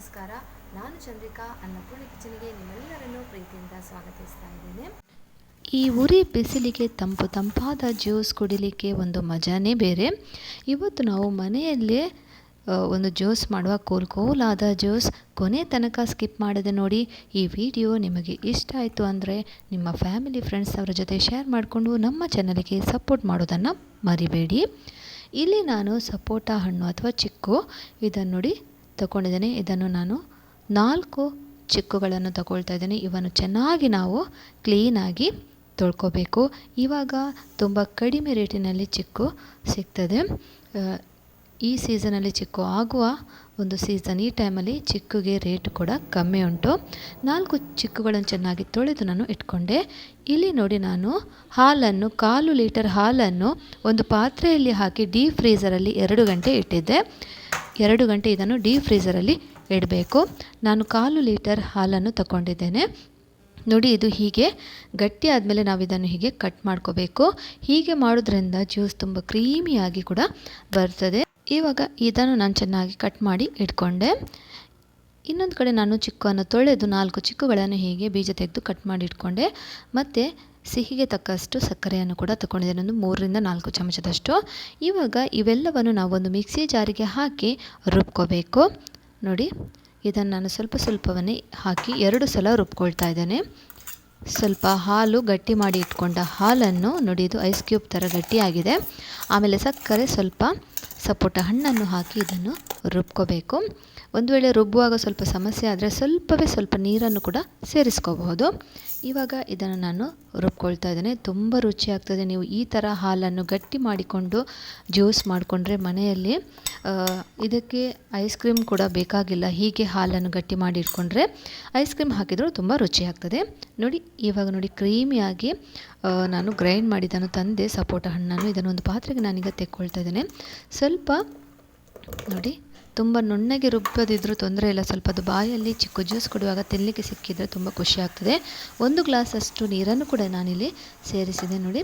ನಮಸ್ಕಾರ. ನಾನು ಚಂದ್ರಿಕಾ ಅನ್ನಪೂರ್ಣ ಕಿಚನ್ಗೆ ನಿಮ್ಮೆಲ್ಲರನ್ನೂ ಪ್ರೀತಿಯಿಂದ ಸ್ವಾಗತಿಸ್ತಾ ಇದ್ದೇನೆ. ಈ ಉರಿ ಬಿಸಿಲಿಗೆ ತಂಪು ತಂಪಾದ ಜ್ಯೂಸ್ ಕುಡಿಲಿಕ್ಕೆ ಒಂದು ಮಜಾನೇ ಬೇರೆ. ಇವತ್ತು ನಾವು ಮನೆಯಲ್ಲೇ ಒಂದು ಜ್ಯೂಸ್ ಮಾಡುವ ಕೋಲ್ ಕೋಲಾದ ಜ್ಯೂಸ್ ಕೊನೆ ತನಕ ಸ್ಕಿಪ್ ಮಾಡದೆ ನೋಡಿ ಈ ವಿಡಿಯೋ ನಿಮಗೆ ಇಷ್ಟ ಆಯಿತು ಅಂದರೆ ನಿಮ್ಮ ಫ್ಯಾಮಿಲಿ ಫ್ರೆಂಡ್ಸ್ ಅವರ ಜೊತೆ ಶೇರ್ ಮಾಡಿಕೊಂಡು ನಮ್ಮ ಚಾನಲ್ಗೆ ಸಪೋರ್ಟ್ ಮಾಡೋದನ್ನು ಮರಿಬೇಡಿ. ಇಲ್ಲಿ ನಾನು ಸಪೋಟ ಹಣ್ಣು ಅಥವಾ ಚಿಕ್ಕು ಇದನ್ನು ನೋಡಿ ತಗೊಂಡಿದ್ದೇನೆ. ಇದನ್ನು ನಾನು ನಾಲ್ಕು ಚಿಕ್ಕುಗಳನ್ನು ತಗೊಳ್ತಾ ಇದ್ದೇನೆ. ಇವನ್ನು ಚೆನ್ನಾಗಿ ನಾವು ಕ್ಲೀನಾಗಿ ತೊಳ್ಕೊಬೇಕು. ಇವಾಗ ತುಂಬ ಕಡಿಮೆ ರೇಟಿನಲ್ಲಿ ಚಿಕ್ಕು ಸಿಗ್ತದೆ. ಈ ಸೀಸನಲ್ಲಿ ಚಿಕ್ಕು ಆಗುವ ಒಂದು ಸೀಸನ್ ಈ ಟೈಮಲ್ಲಿ ಚಿಕ್ಕುಗೆ ರೇಟ್ ಕೂಡ ಕಮ್ಮಿ ಉಂಟು. ನಾಲ್ಕು ಚಿಕ್ಕುಗಳನ್ನು ಚೆನ್ನಾಗಿ ತೊಳೆದು ನಾನು ಇಟ್ಕೊಂಡೆ. ಇಲ್ಲಿ ನೋಡಿ ನಾನು ಹಾಲನ್ನು, ಕಾಲು ಲೀಟರ್ ಹಾಲನ್ನು ಒಂದು ಪಾತ್ರೆಯಲ್ಲಿ ಹಾಕಿ ಡೀಪ್ ಫ್ರೀಸರಲ್ಲಿ ಎರಡು ಗಂಟೆ ಇಟ್ಟಿದ್ದೆ. ಎರಡು ಗಂಟೆ ಇದನ್ನು ಡೀಪ್ ಫ್ರೀಸರಲ್ಲಿ ಇಡಬೇಕು. ನಾನು ಕಾಲು ಲೀಟರ್ ಹಾಲನ್ನು ತಗೊಂಡಿದ್ದೇನೆ ನೋಡಿ, ಇದು ಹೀಗೆ ಗಟ್ಟಿ ಆದಮೇಲೆ ನಾವು ಇದನ್ನು ಹೀಗೆ ಕಟ್ ಮಾಡ್ಕೋಬೇಕು. ಹೀಗೆ ಮಾಡೋದ್ರಿಂದ ಜ್ಯೂಸ್ ತುಂಬ ಕ್ರೀಮಿಯಾಗಿ ಕೂಡ ಬರ್ತದೆ. ಇವಾಗ ಇದನ್ನು ನಾನು ಚೆನ್ನಾಗಿ ಕಟ್ ಮಾಡಿ ಇಟ್ಕೊಂಡೆ. ಇನ್ನೊಂದು ಕಡೆ ನಾನು ಚಿಕ್ಕನ್ನು ತೊಳೆದು ನಾಲ್ಕು ಚಿಕ್ಕುಗಳನ್ನು ಹೀಗೆ ಬೀಜ ತೆಗೆದು ಕಟ್ ಮಾಡಿ ಇಟ್ಕೊಂಡೆ. ಮತ್ತು ಸಿಹಿಗೆ ತಕ್ಕಷ್ಟು ಸಕ್ಕರೆಯನ್ನು ಕೂಡ ತಗೊಂಡಿದ್ದೇನೆ ಒಂದು ಮೂರರಿಂದ ನಾಲ್ಕು ಚಮಚದಷ್ಟು. ಇವಾಗ ಇವೆಲ್ಲವನ್ನು ನಾವು ಒಂದು ಮಿಕ್ಸಿ ಜಾರಿಗೆ ಹಾಕಿ ರುಬ್ಕೋಬೇಕು. ನೋಡಿ, ಇದನ್ನು ನಾನು ಸ್ವಲ್ಪ ಸ್ವಲ್ಪವನ್ನೇ ಹಾಕಿ ಎರಡು ಸಲ ರುಬ್ಕೊಳ್ತಾ ಇದ್ದೇನೆ. ಸ್ವಲ್ಪ ಹಾಲು ಗಟ್ಟಿ ಮಾಡಿ ಇಟ್ಕೊಂಡ ಹಾಲನ್ನು ನೋಡಿ ಐಸ್ ಕ್ಯೂಬ್ ಥರ ಗಟ್ಟಿಯಾಗಿದೆ. ಆಮೇಲೆ ಸಕ್ಕರೆ ಸ್ವಲ್ಪ ಸಪೋಟ ಹಣ್ಣನ್ನು ಹಾಕಿ ಇದನ್ನು ರುಬ್ಕೋಬೇಕು. ಒಂದು ವೇಳೆ ರುಬ್ಬುವಾಗ ಸ್ವಲ್ಪ ಸಮಸ್ಯೆ ಆದರೆ ಸ್ವಲ್ಪವೇ ಸ್ವಲ್ಪ ನೀರನ್ನು ಕೂಡ ಸೇರಿಸ್ಕೋಬಹುದು. ಇವಾಗ ಇದನ್ನು ನಾನು ರುಬ್ಕೊಳ್ತಾ ಇದ್ದೇನೆ. ತುಂಬ ರುಚಿಯಾಗ್ತದೆ ನೀವು ಈ ಥರ ಹಾಲನ್ನು ಗಟ್ಟಿ ಮಾಡಿಕೊಂಡು ಜ್ಯೂಸ್ ಮಾಡಿಕೊಂಡ್ರೆ ಮನೆಯಲ್ಲಿ ಇದಕ್ಕೆ ಐಸ್ ಕ್ರೀಮ್ ಕೂಡ ಬೇಕಾಗಿಲ್ಲ. ಹೀಗೆ ಹಾಲನ್ನು ಗಟ್ಟಿ ಮಾಡಿ ಇಟ್ಕೊಂಡ್ರೆ ಐಸ್ ಕ್ರೀಮ್ ಹಾಕಿದರೂ ತುಂಬ ರುಚಿಯಾಗ್ತದೆ ನೋಡಿ ಇವಾಗ ನೋಡಿ ಕ್ರೀಮಿಯಾಗಿ ನಾನು ಗ್ರೈಂಡ್ ಮಾಡಿದ್ದನ್ನು ತಂದೆ, ಸಪೋಟ ಹಣ್ಣನ್ನು, ಇದನ್ನು ಒಂದು ಪಾತ್ರೆಗೆ ನಾನೀಗ ತೆಕ್ಕೊಳ್ತಾ ಇದ್ದೇನೆ. ಸ್ವಲ್ಪ ನೋಡಿ, ತುಂಬ ನುಣ್ಣಗೆ ರುಬ್ಬದಿದ್ದರೂ ತೊಂದರೆ ಇಲ್ಲ. ಸ್ವಲ್ಪ ಅದು ಬಾಯಲ್ಲಿ ಚಿಕ್ಕ ಜ್ಯೂಸ್ ಕೊಡುವಾಗ ತಿನ್ನಲಿಕ್ಕೆ ಸಿಕ್ಕಿದರೆ ತುಂಬ ಖುಷಿ ಆಗ್ತದೆ. ಒಂದು ಗ್ಲಾಸ್ ಅಷ್ಟು ನೀರನ್ನು ಕೂಡ ನಾನಿಲ್ಲಿ ಸೇರಿಸಿದೆ ನೋಡಿ.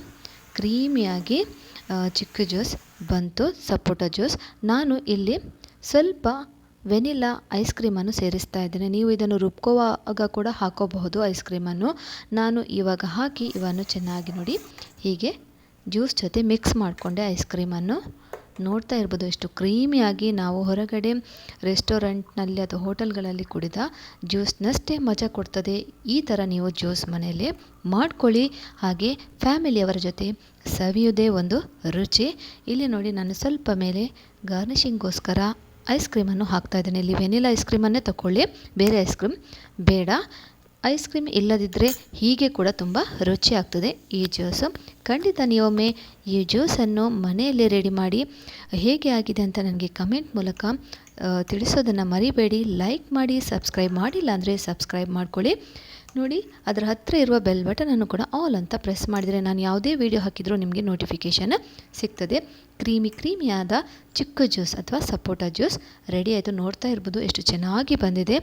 ಕ್ರೀಮಿಯಾಗಿ ಚಿಕ್ಕ ಜ್ಯೂಸ್ ಬಂತು, ಸಪೋಟ ಜ್ಯೂಸ್. ನಾನು ಇಲ್ಲಿ ಸ್ವಲ್ಪ ವೆನಿಲಾ ಐಸ್ ಕ್ರೀಮನ್ನು ಸೇರಿಸ್ತಾ ಇದ್ದೇನೆ. ನೀವು ಇದನ್ನು ರುಬ್ಕೋವಾಗ ಕೂಡ ಹಾಕೋಬಹುದು ಐಸ್ ಕ್ರೀಮನ್ನು. ನಾನು ಇವಾಗ ಹಾಕಿ ಇವನ್ನು ಚೆನ್ನಾಗಿ ನೋಡಿ. ಹೀಗೆ ಜ್ಯೂಸ್ ಜೊತೆ ಮಿಕ್ಸ್ ಮಾಡಿಕೊಂಡೆ ಐಸ್ ಕ್ರೀಮನ್ನು. ನೋಡ್ತಾ ಇರ್ಬೋದು ಎಷ್ಟು ಕ್ರೀಮಿಯಾಗಿ ನಾವು ಹೊರಗಡೆ ರೆಸ್ಟೋರೆಂಟ್ನಲ್ಲಿ ಅಥವಾ ಹೋಟೆಲ್ಗಳಲ್ಲಿ ಕುಡಿದ ಜ್ಯೂಸ್ನಷ್ಟೇ ಮಜಾ ಕೊಡ್ತದೆ. ಈ ಥರ ನೀವು ಜ್ಯೂಸ್ ಮನೆಯಲ್ಲಿ ಮಾಡ್ಕೊಳ್ಳಿ. ಹಾಗೆ ಫ್ಯಾಮಿಲಿಯವರ ಜೊತೆ ಸವಿಯುವುದೇ ಒಂದು ರುಚಿ. ಇಲ್ಲಿ ನೋಡಿ ನಾನು ಸ್ವಲ್ಪ ಮೇಲೆ ಗಾರ್ನಿಷಿಂಗ್ಗೋಸ್ಕರ ಐಸ್ ಕ್ರೀಮನ್ನು ಹಾಕ್ತಾ ಇದ್ದೇನೆ. ಇಲ್ಲಿ ವೆನಿಲಾ ಐಸ್ ಕ್ರೀಮನ್ನೇ ತಗೊಳ್ಳಿ ಬೇರೆ ಐಸ್ ಕ್ರೀಮ್ ಬೇಡ. ಐಸ್ ಕ್ರೀಮ್ ಇಲ್ಲದಿದ್ದರೆ ಹೀಗೆ ಕೂಡ ತುಂಬ ರುಚಿ ಆಗ್ತದೆ. ಈ ಜ್ಯೂಸು. ಖಂಡಿತ ನೀವೊಮ್ಮೆ ಈ ಜ್ಯೂಸನ್ನು ಮನೆಯಲ್ಲೇ ರೆಡಿ ಮಾಡಿ ಹೇಗೆ ಆಗಿದೆ ಅಂತ ನನಗೆ ಕಮೆಂಟ್ ಮೂಲಕ ತಿಳಿಸೋದನ್ನು ಮರಿಬೇಡಿ. ಲೈಕ್ ಮಾಡಿ, ಸಬ್ಸ್ಕ್ರೈಬ್ ಮಾಡಿಲ್ಲ ಅಂದರೆ ಸಬ್ಸ್ಕ್ರೈಬ್ ಮಾಡ್ಕೊಳ್ಳಿ. ನೋಡಿ, ಅದರ ಹತ್ತಿರ ಇರುವ ಬೆಲ್ ಅನ್ನು ಕೂಡ ಆಲ್ ಅಂತ ಪ್ರೆಸ್ ಮಾಡಿದರೆ ನಾನು ಯಾವುದೇ ವಿಡಿಯೋ ಹಾಕಿದರೂ ನಿಮಗೆ ನೋಟಿಫಿಕೇಷನ್ ಸಿಗ್ತದೆ. ಕ್ರೀಮಿ ಕ್ರೀಮಿಯಾದ ಚಿಕ್ಕ ಜ್ಯೂಸ್ ಅಥವಾ ಸಪೋಟ ಜ್ಯೂಸ್ ರೆಡಿ ಆಯಿತು ನೋಡ್ತಾ ಇರ್ಬೋದು, ಎಷ್ಟು ಚೆನ್ನಾಗಿ ಬಂದಿದೆ.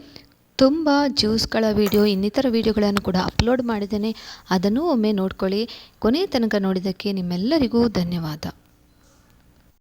ತುಂಬ ಜ್ಯೂಸ್ಗಳ ವಿಡಿಯೋ ಇನ್ನಿತರ ವಿಡಿಯೋಗಳನ್ನು ಕೂಡ ಅಪ್ಲೋಡ್ ಮಾಡಿದ್ದೇನೆ. ಅದನ್ನು ಒಮ್ಮೆ ನೋಡ್ಕೊಳ್ಳಿ. ಕೊನೆಯ ತನಕ ನೋಡಿದ್ದಕ್ಕೆ ನಿಮ್ಮೆಲ್ಲರಿಗೂ ಧನ್ಯವಾದ.